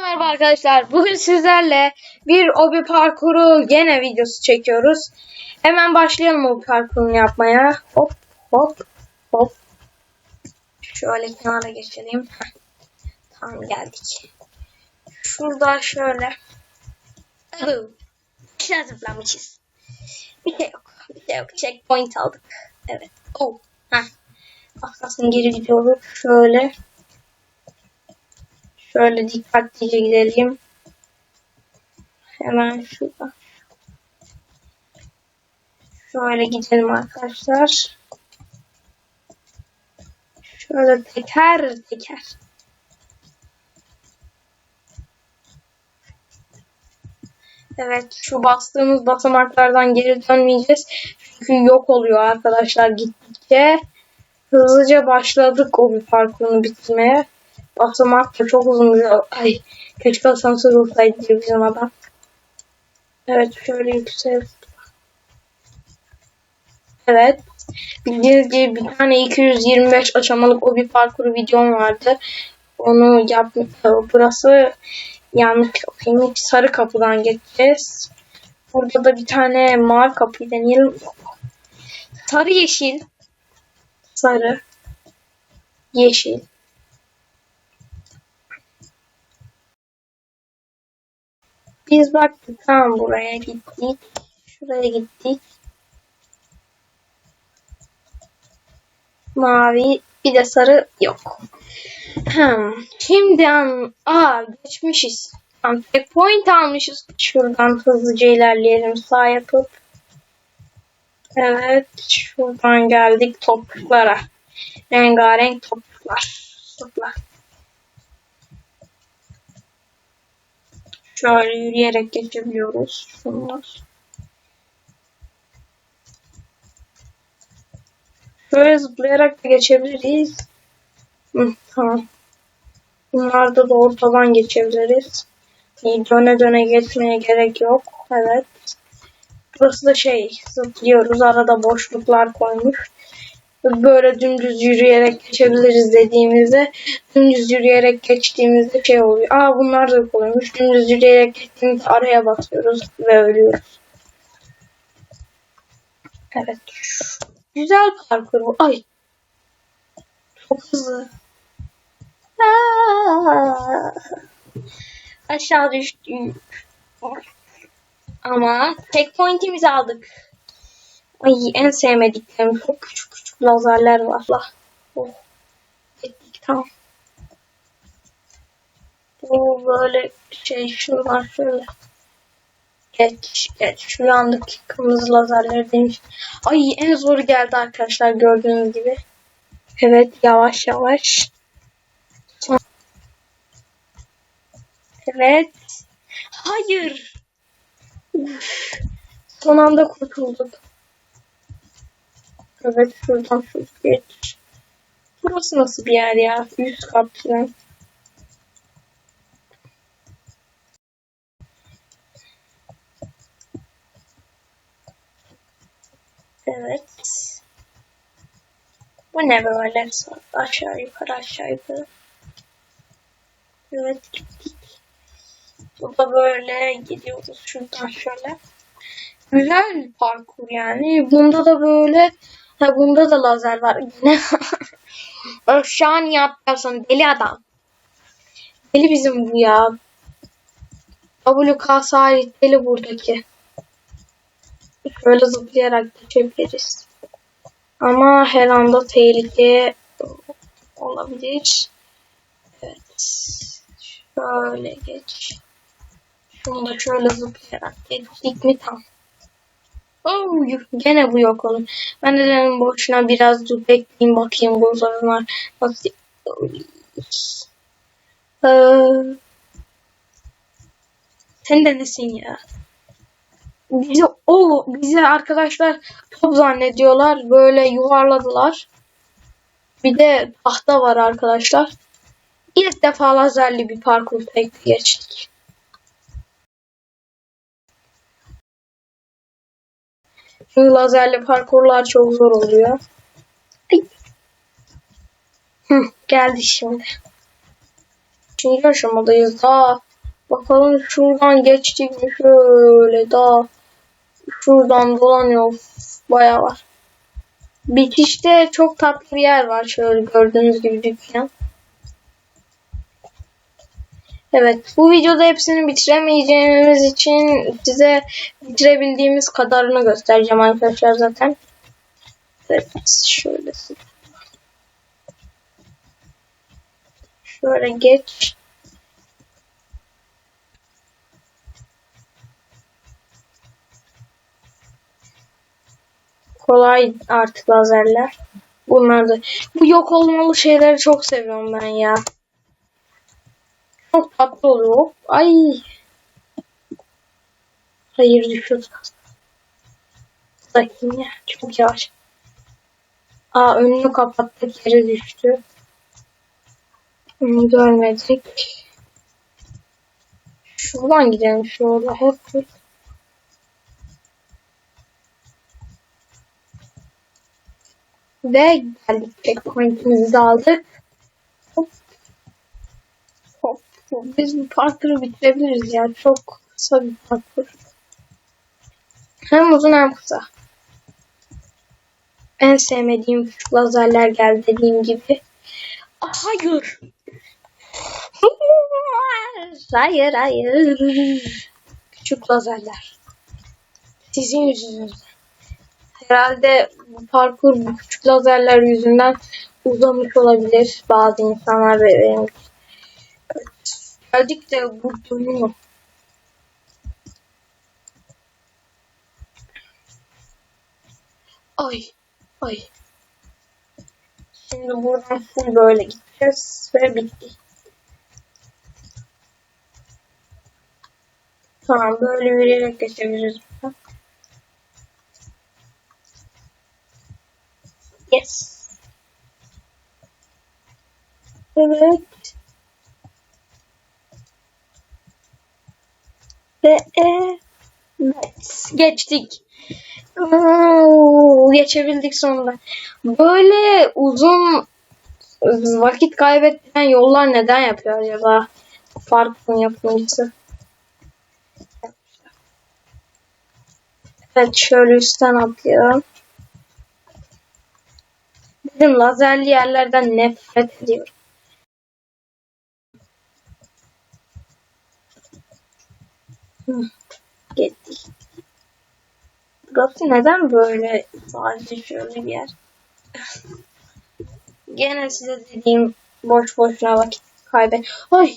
merhaba arkadaşlar. Bugün sizlerle bir obi parkuru gene videosu çekiyoruz. Hemen başlayalım obi parkurunu yapmaya. Hop hop hop. Şöyle kenara geçelim. Tamam geldik. Şurada şöyle. İşte zıplamışız. Bir şey yok. Bir şey yok. Checkpoint aldık. Evet. Oh. Heh. Aslında geri gidiyoruz. Şöyle. Şöyle dikkatlice gidelim. Hemen şurada. Şöyle gidelim arkadaşlar. Şöyle teker teker. Evet şu bastığımız basamaklardan geri dönmeyeceğiz. Çünkü yok oluyor arkadaşlar gittikçe. Hızlıca başladık o bir parkurunu bitirmeye. Basamak da çok uzun Ay keşke asansör olsaydı bizim adam. Evet şöyle yüksel. Evet. Bildiğiniz gibi bir tane 225 aşamalık o bir parkuru videom vardı. Onu yapmış. Burası yanlış okuyayım. Sarı kapıdan geçeceğiz. Burada da bir tane mavi kapıyı deneyelim. Sarı yeşil. Sarı. Yeşil. Biz baktık tamam buraya gittik. Şuraya gittik. Mavi bir de sarı yok. Hmm. Şimdi an aa geçmişiz. Tamam, checkpoint almışız. Şuradan hızlıca ilerleyelim sağ yapıp. Evet şuradan geldik topraklara. Rengarenk topraklar. Toprak. Şöyle yürüyerek geçebiliyoruz. Şunlar. Şöyle zıplayarak da geçebiliriz. Hı, tamam. Bunlarda da ortadan geçebiliriz. Döne döne geçmeye gerek yok. Evet. Burası da şey zıplıyoruz. Arada boşluklar koymuş. Böyle dümdüz yürüyerek geçebiliriz dediğimizde dümdüz yürüyerek geçtiğimizde şey oluyor. Aa bunlar da koymuş. Dümdüz yürüyerek geçtiğimizde araya basıyoruz ve ölüyoruz. Evet. Güzel parkur bu. Ay. Çok hızlı. Aşağı düştük. Ama checkpoint'imizi aldık. Ay en sevmediklerim çok küçük küçük lazerler var. Allah. Oh. Gittik tamam. Bu böyle şey şuradan şöyle. Geç geç. Şu andaki kırmızı lazerler demiş. Ay en zoru geldi arkadaşlar gördüğünüz gibi. Evet yavaş yavaş. Evet. Hayır. Son anda kurtulduk. Evet şuradan şu geç. Burası nasıl bir yer ya? 100 kat falan. Evet. Bu ne böyle? Aşağı yukarı aşağı yukarı. Evet gittik. Burada böyle gidiyoruz şuradan şöyle. Güzel parkur yani. Bunda da böyle Ha bunda da lazer var. Yine aşağı niye atlarsın deli adam. Deli bizim bu ya. WK sahip deli buradaki. Böyle zıplayarak geçebiliriz. Ama her anda tehlike olabilir. Evet. Şöyle geç. Şunu da şöyle zıplayarak geçtik mi tam. Oh, gene bu yok olur. Ben de dedim boşuna biraz dur bekleyeyim bakayım bu sorunlar nasıl. Ee, sen de nesin ya? Bizi o bizi arkadaşlar top zannediyorlar. Böyle yuvarladılar. Bir de tahta var arkadaşlar. İlk defa lazerli bir parkur tek geçtik. Çünkü lazerli parkurlar çok zor oluyor. Hı, geldi şimdi. kaçıncı aşamadayız daha. Bakalım şuradan geçtik mi şöyle daha. Şuradan dolanıyor. Bayağı var. Bitişte çok tatlı bir yer var. Şöyle gördüğünüz gibi dükkan. Evet bu videoda hepsini bitiremeyeceğimiz için size bitirebildiğimiz kadarını göstereceğim arkadaşlar zaten. Evet şöyle. Şöyle geç. Kolay artık lazerler. Bunlar da. Bu yok olmalı şeyleri çok seviyorum ben ya. Çok tatlı oluyor. Hop, Ay. Hayır düşüyordu. Bakayım ya. Çok yavaş. Aa önünü kapattık yere düştü. Onu görmedik. Şuradan gidelim şurada. Hep Ve geldik. Checkpoint'imizi aldık. Hop. Hop. Biz bu parkuru bitirebiliriz ya. Çok kısa bir parkur. Hem uzun hem kısa. En sevmediğim küçük lazerler geldi dediğim gibi. Hayır. hayır hayır. Küçük lazerler. Sizin yüzünüzden. Herhalde bu parkur bu küçük lazerler yüzünden uzamış olabilir bazı insanlar ve benim. Geldik de dönüyor. Ay, ay. Şimdi buradan full böyle gideceğiz ve bitti. Tamam böyle yürüyerek geçebiliriz. Yes. Evet. Ve evet. Geçtik. Geçebildik sonunda. Böyle uzun vakit kaybettiren yollar neden yapıyor acaba? Farkın yapımcısı. Evet şöyle üstten atlıyorum. Dedim lazerli yerlerden nefret ediyorum. Gittik. Burası neden böyle sadece şöyle bir yer? Gene size dediğim boş boşuna vakit kaybet. Ay!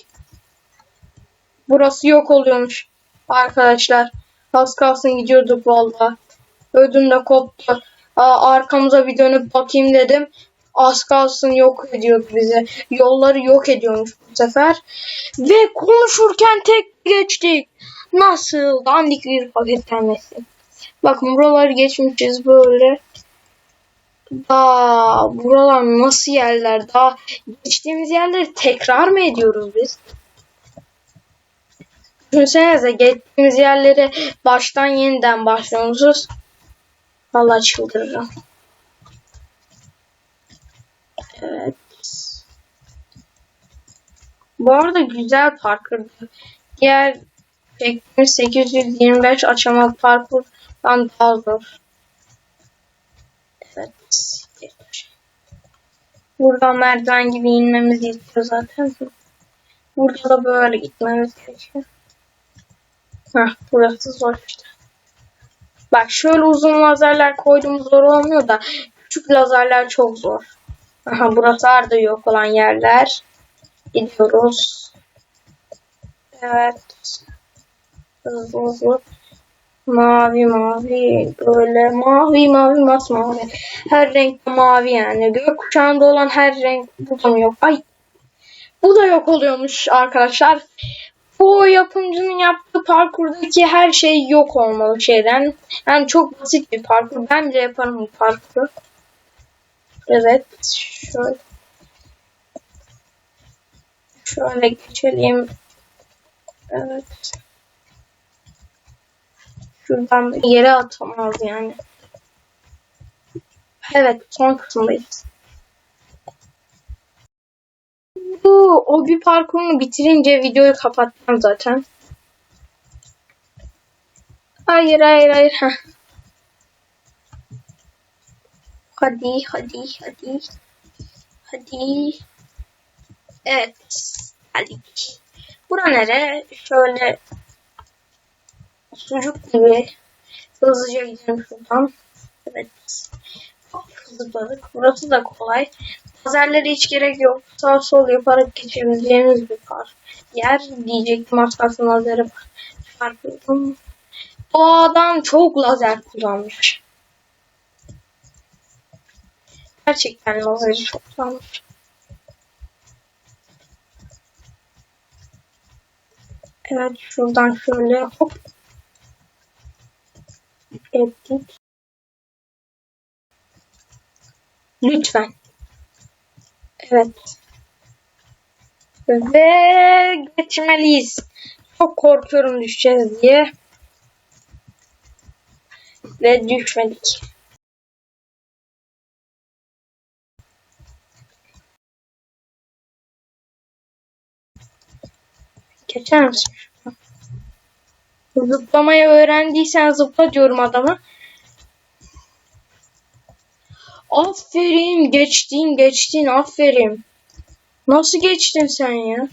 Burası yok oluyormuş arkadaşlar. Az kalsın gidiyorduk valla. Ödüm de koptu. Aa, arkamıza bir dönüp bakayım dedim. Az kalsın yok ediyordu bize. Yolları yok ediyormuş bu sefer. Ve konuşurken tek geçtik. Nasıl? Dandik bir paketlenmesi. Bakın buraları geçmişiz böyle. Daha buralar nasıl yerler? Daha geçtiğimiz yerleri tekrar mı ediyoruz biz? Düşünsenize geçtiğimiz yerleri baştan yeniden başlıyormuşuz. Vallahi çıldırırım. Evet. Bu arada güzel parkurdu. Diğer çektiğimiz 825 aşama parkurdan daha zor. Evet. geç. Buradan merdiven gibi inmemiz gerekiyor zaten. Burada da böyle gitmemiz gerekiyor. Hah burası zor işte. Bak şöyle uzun lazerler koydum zor olmuyor da küçük lazerler çok zor. Aha burası arada yok olan yerler. Gidiyoruz. Evet. Hızlı hızlı. Mavi mavi böyle mavi mavi masmavi. Her renk mavi yani. Gökkuşağında olan her renk burada mı yok? Ay. Bu da yok oluyormuş arkadaşlar. Bu yapımcının yaptığı parkurdaki her şey yok olmalı şeyden. Yani çok basit bir parkur. Ben bile yaparım bu parkuru. Evet. Şöyle. Şöyle geçelim. Evet. Şuradan da yere atamaz yani. Evet son kısımdayız. Bu o bir parkurunu bitirince videoyu kapatacağım zaten. Hayır hayır hayır. Hadi hadi hadi. Hadi. Evet. Geldik. Bura nere? Şöyle sucuk gibi hızlıca gidelim şuradan. Evet. Çok hızlı Burası da kolay. Lazerlere hiç gerek yok. Sağ sol yaparak geçebileceğimiz bir par. Yer diyecektim az kalsın lazere çarpıyordum. O adam çok lazer kullanmış. Gerçekten lazeri çok kullanmış. Evet şuradan şöyle hop ettik. Lütfen. Evet. Ve geçmeliyiz. Çok korkuyorum düşeceğiz diye. Ve düşmedik. Geçer misin? Zıplamayı öğrendiysen zıpla diyorum adama. Aferin geçtin geçtin aferin. Nasıl geçtin sen ya?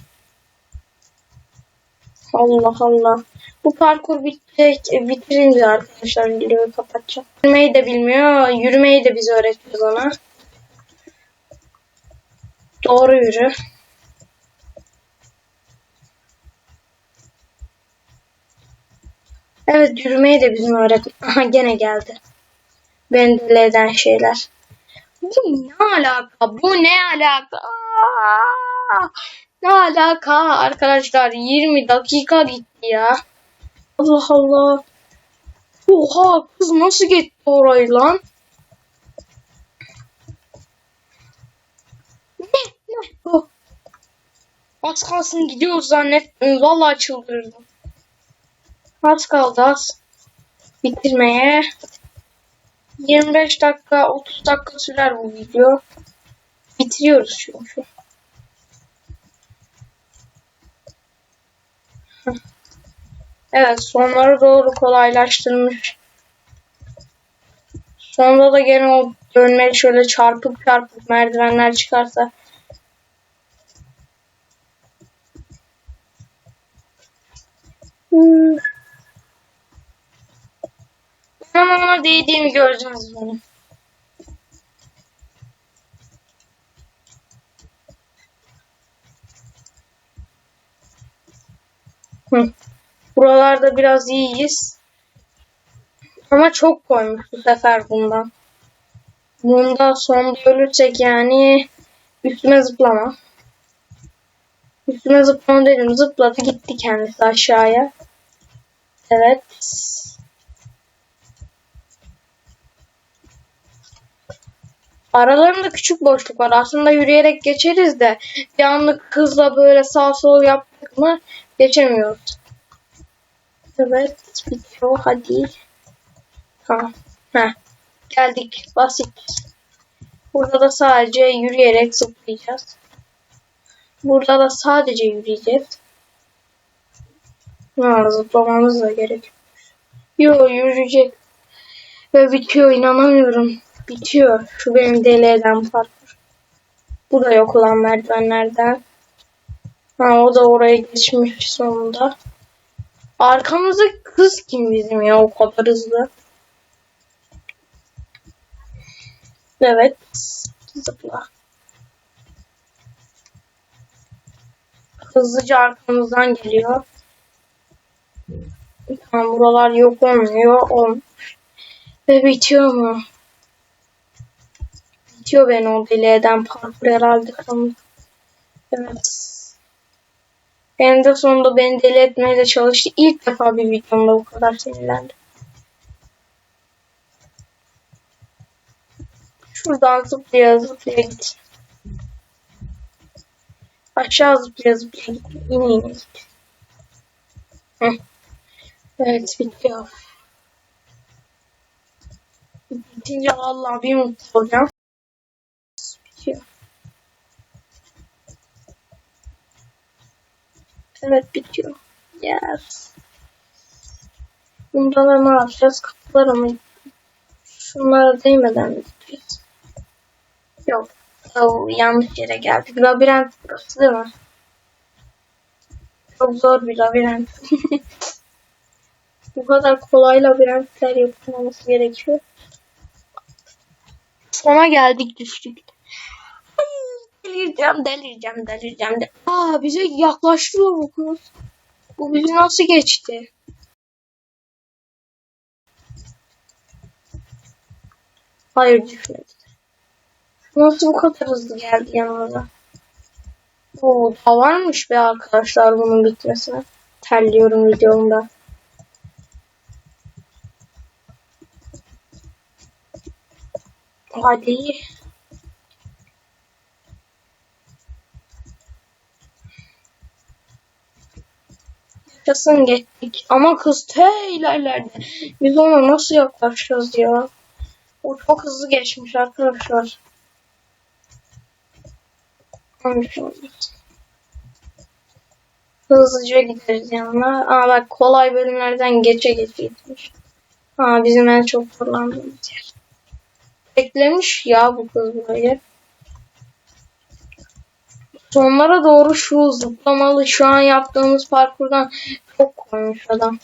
Allah Allah. Bu parkur bitecek, e, bitirince arkadaşlar videoyu kapatacağım. Yürümeyi de bilmiyor. Yürümeyi de biz öğreteceğiz ona. Doğru yürü. Evet yürümeyi de bizim öğretmen. Aha gene geldi. Beni deli eden şeyler. Bu ne alaka? Bu ne alaka? Ne alaka arkadaşlar? 20 dakika gitti ya. Allah Allah. Oha kız nasıl gitti orayı lan? Ne? Ne? Az kalsın gidiyoruz zannettim. Vallahi çıldırdım. Az kaldı az. Bitirmeye. 25 dakika 30 dakika sürer bu video. Bitiriyoruz çünkü. Evet sonlara doğru kolaylaştırmış. Sonunda da gene o dönmeli şöyle çarpık çarpık merdivenler çıkarsa. Hmm. Ama ona değdiğimi göreceğiz benim. Buralarda biraz iyiyiz. Ama çok koymuş bu sefer bundan. Bunda sonda ölürsek yani üstüme zıplama. Üstüme zıplama dedim. Zıpladı gitti kendisi aşağıya. Evet. Aralarında küçük boşluk var. Aslında yürüyerek geçeriz de bir anlık hızla böyle sağ sol yaptık mı geçemiyoruz. Evet bitiyor hadi. Tamam. Heh. Geldik. Basit. Burada da sadece yürüyerek zıplayacağız. Burada da sadece yürüyeceğiz. Ha, zıplamamız da gerek. Yo yürüyecek. Ve bitiyor inanamıyorum. Bitiyor. Şu benim deli eden parkur. Bu da yok olan merdivenlerden. Ha o da oraya geçmiş sonunda. Arkamızda kız kim bizim ya o kadar hızlı. Evet. Zıpla. Hızlıca arkamızdan geliyor. Tamam buralar yok olmuyor. Olmuş. Ve bitiyor mu? Bitiyor beni o deli eden parkur herhalde. Evet. En de sonunda beni deli etmeye de çalıştı. İlk defa bir videomda bu kadar sinirlendim. Şuradan zıplaya zıplaya git. Aşağı zıplaya zıplaya git. Yine yine git. Evet bitiyor. Bitince vallahi bir mutlu olacağım. Bitiyor. Evet bitiyor. Yes. Bundan ne yapacağız? Kapıları mı? Şunlara değmeden mi gideceğiz? Yok. Oh, yanlış yere geldik. Labirent burası değil mi? Çok zor bir labirent. Bu kadar kolay labirentler yapılmaması gerekiyor. Sona geldik düştük. Delireceğim, delireceğim, delireceğim. De Aa bize yaklaştırıyor bu kız. Bu bizi nasıl geçti? Hayır düşmedi. Nasıl bu kadar hızlı geldi yanımıza? Oo, daha varmış be arkadaşlar bunun bitmesine. Terliyorum videomda. Hadi. Yaşasın geçtik. Ama kız te ilerlerde. Biz ona nasıl yaklaşacağız ya? O çok hızlı geçmiş arkadaşlar. Hızlıca gideriz yanına. Aa bak kolay bölümlerden geçe geçe gitmiş. Aa bizim en çok zorlandığımız yer. Beklemiş ya bu kız burayı. Sonlara doğru şu zıplamalı şu an yaptığımız parkurdan çok koymuş adam.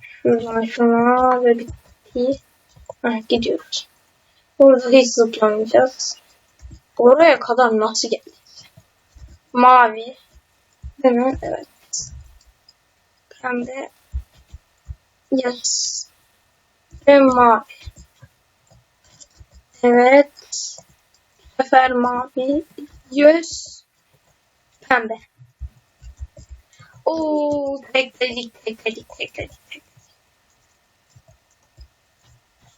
Şuradan şuna ve bitti. Heh, gidiyoruz. Burada hiç zıplamayacağız. Oraya kadar nasıl geldik? Mavi. Değil mi? Evet. Pembe. Yes. Ve mavi. Evet. Bu sefer mavi. Yes. Pembe. Oo, tekledik, tekledik, tekledik.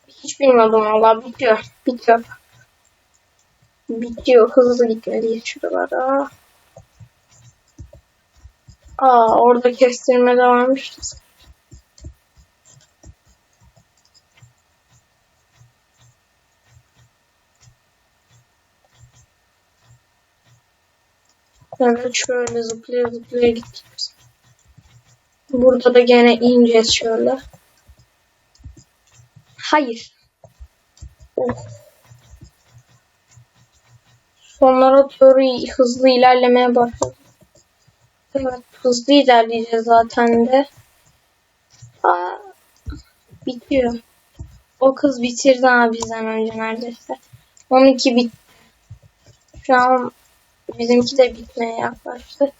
Hiç bilmiyordum valla. Bitiyor. Bitiyor. Bitiyor. Hızlı gitmeliyiz şuralara. Aa orada kestirme de varmış. Evet şöyle zıplaya zıplaya biz. Burada da gene ineceğiz şöyle. Hayır. Oh. Sonlara doğru hızlı ilerlemeye başladı. Evet hızlı ilerleyeceğiz zaten de. Aa, bitiyor. O kız bitirdi abi bizden önce neredeyse. 12 bitti. Şu an bizimki de bitmeye yaklaştı.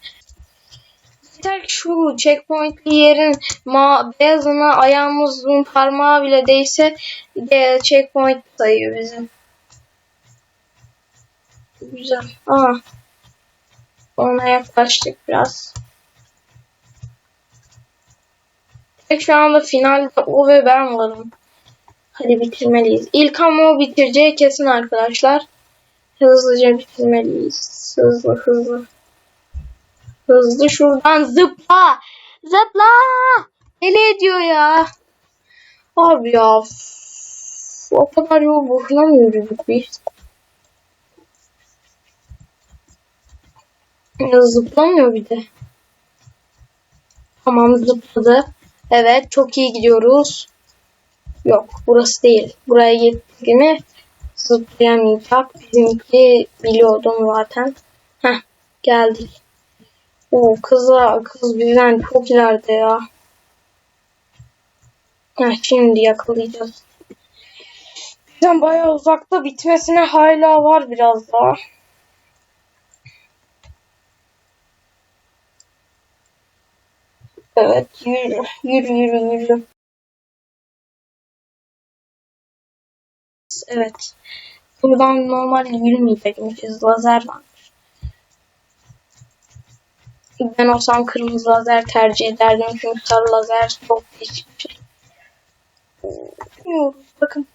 Yeter ki şu checkpointli yerin ma beyazına ayağımızın parmağı bile değse de checkpoint sayıyor bizim. Güzel. Aa. Ona yaklaştık biraz. Tek şu anda finalde o ve ben varım. Hadi bitirmeliyiz. İlk ama o bitireceği kesin arkadaşlar. Hızlıca bitirmeliyiz. Hızlı hızlı. Hızlı şuradan zıpla. Zıpla. Deli ediyor ya. Abi ya. O kadar yol boşuna mı yürüdük biz? Ya zıplamıyor bir de. Tamam zıpladı. Evet çok iyi gidiyoruz. Yok burası değil. Buraya gittiğini zıplayamayacak. Bizimki biliyordum zaten. Heh geldik. O kızla kız bizden çok ileride ya. Heh, şimdi yakalayacağız. Bizden bayağı uzakta bitmesine hala var biraz daha. Evet yürü yürü yürü yürü. Evet. Buradan normal yürümeyecekmişiz. Lazer var. Ben olsam kırmızı lazer tercih ederdim. Çünkü sarı lazer çok değişik bir şey. Bakın.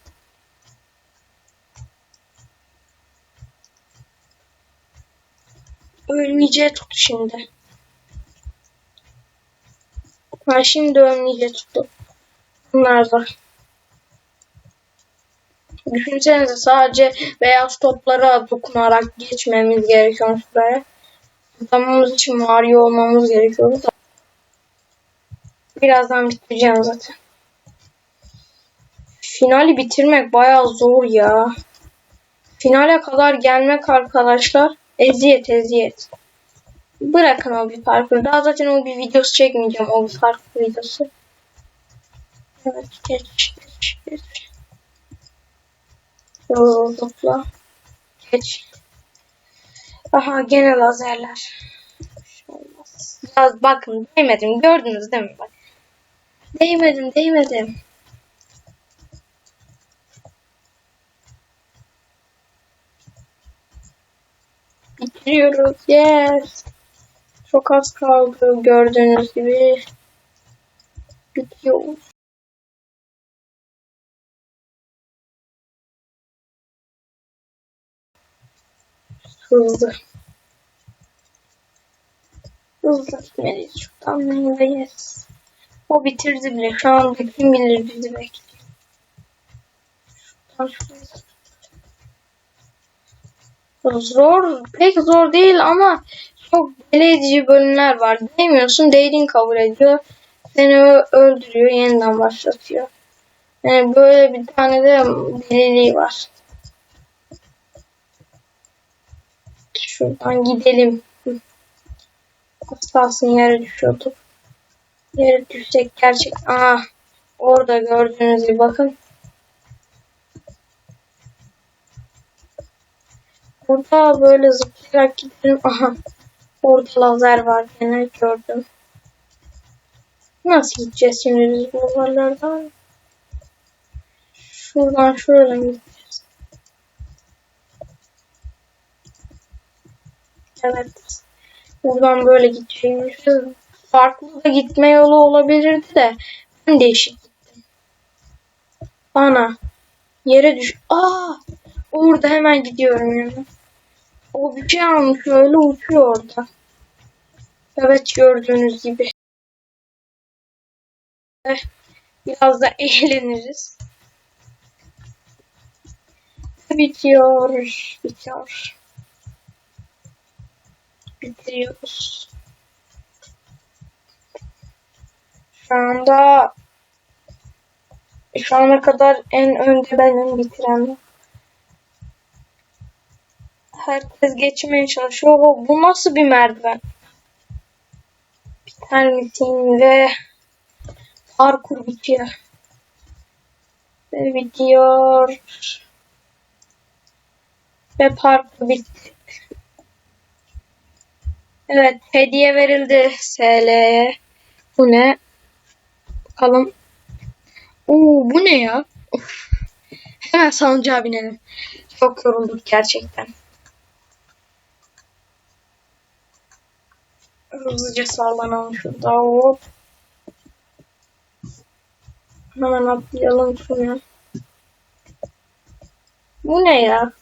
Ölmeyeceği tuttu şimdi. Ha şimdi ölmeyeceği tuttu. Bunlar da. Düşünsenize sadece beyaz toplara dokunarak geçmemiz gerekiyor şuraya. Tamamımız için Mario olmamız gerekiyor da. Birazdan bitireceğim zaten. Finali bitirmek bayağı zor ya. Finale kadar gelmek arkadaşlar eziyet eziyet. Bırakın o bir parkur. Daha zaten o bir videosu çekmeyeceğim. O bir parkur videosu. Evet geç geç geç. Zıpla. Geç. Aha gene lazerler. Ya bakın değmedim. Gördünüz değil mi? Bak. Değmedim değmedim. Bitiriyoruz. Yes. Çok az kaldı gördüğünüz gibi. Bitiyor. Hızlı. Hızlı gitmeliyiz. Şuradan yes. O bitirdi bile. Şu anda kim bilir bizi bekliyor. Zor, pek zor değil ama çok deli edici bölümler var. Demiyorsun, değdiğin kabul ediyor. Seni öldürüyor, yeniden başlatıyor. Yani böyle bir tane de deliliği var. Şuradan gidelim. Kalsın yere düşüyorduk. Yere düşecek gerçek. Aa, orada gördüğünüz gibi bakın. Burada böyle zıplayarak gidelim. Aha. Orada lazer var gene gördüm. Nasıl gideceğiz şimdi biz bu lazerlerden? Şuradan şöyle gideceğiz. Evet. Buradan böyle gideceğimiz. Farklı da gitme yolu olabilirdi de ben değişik gittim. Ana. Yere düş. Aa! Orada hemen gidiyorum yani. O bir şey almış öyle uçuyor orada. Evet gördüğünüz gibi. Eh, Biraz da eğleniriz. Bitiyor. Bitiyor. Bitiriyoruz. Şu anda şu ana kadar en önde benim bitiren. Herkes geçmeye çalışıyor. O, Bu nasıl bir merdiven? Biter misin ve parkur bitiyor. Ve bitiyor. Ve parkur bitti. Evet hediye verildi SL'ye. Bu ne? Bakalım. Oo bu ne ya? Of. Hemen salıncağa binelim. Çok yorulduk gerçekten. Hızlıca sallanalım şurada. Hop. Hemen atlayalım şunu. Bu ne ya?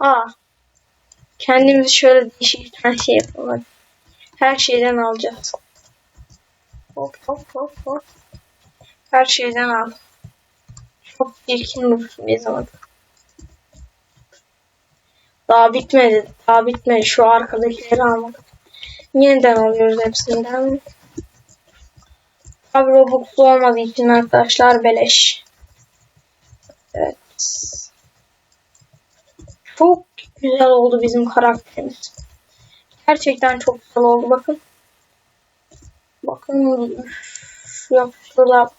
Aa. Kendimizi şöyle değişik tane şey yapalım. Her şeyden alacağız. Hop hop hop hop. Her şeyden al. Çok çirkin bir zaman. Daha bitmedi. Daha bitmedi. Şu arkadakileri almak. Yeniden alıyoruz hepsinden. Tabi Robux'lu olmadığı için arkadaşlar beleş. Evet. Çok güzel oldu bizim karakterimiz. Gerçekten çok güzel oldu bakın. Bakın şu şurada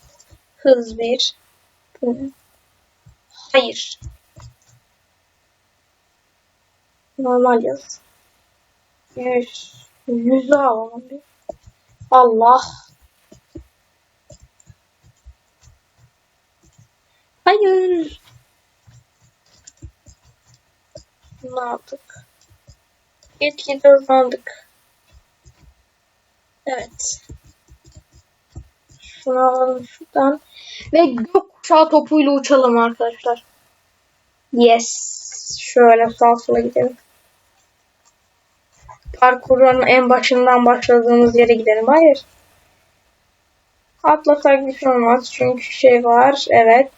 hız bir. Hayır. Normal yaz. Yüz. Yüzü alalım bir. Allah. Hayır. Ne yaptık? Gitgide hızlandık. Evet. Şunu alalım şuradan. Ve gökkuşağı topuyla uçalım arkadaşlar. Yes. Şöyle sağa sola gidelim. Parkurun en başından başladığımız yere gidelim. Hayır. Atlasak bir şey olmaz. Çünkü şey var. Evet.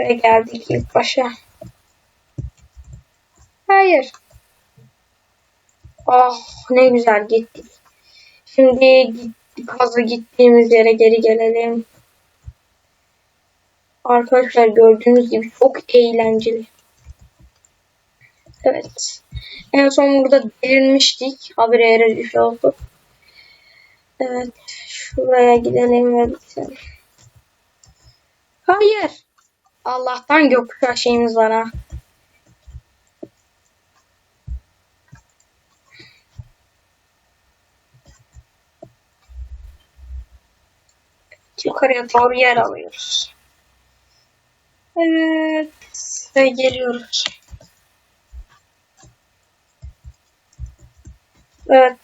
Ve geldik ilk başa. Hayır. Oh ne güzel gittik. Şimdi gittik, kazı gittiğimiz yere geri gelelim. Arkadaşlar gördüğünüz gibi çok eğlenceli. Evet. En son burada delirmiştik. Habire yere düşüyor olduk. Evet. Şuraya gidelim ve bitirelim. Hayır. Allah'tan gökkuşağı şeyimiz var ha. Yukarıya doğru yer alıyoruz. Evet. Ve geliyoruz. Evet.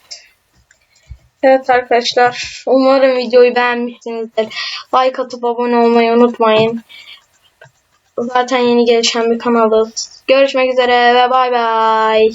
Evet arkadaşlar. Umarım videoyu beğenmişsinizdir. Like atıp abone olmayı unutmayın. Zaten yeni gelişen bir kanalız. Görüşmek üzere ve bay bay.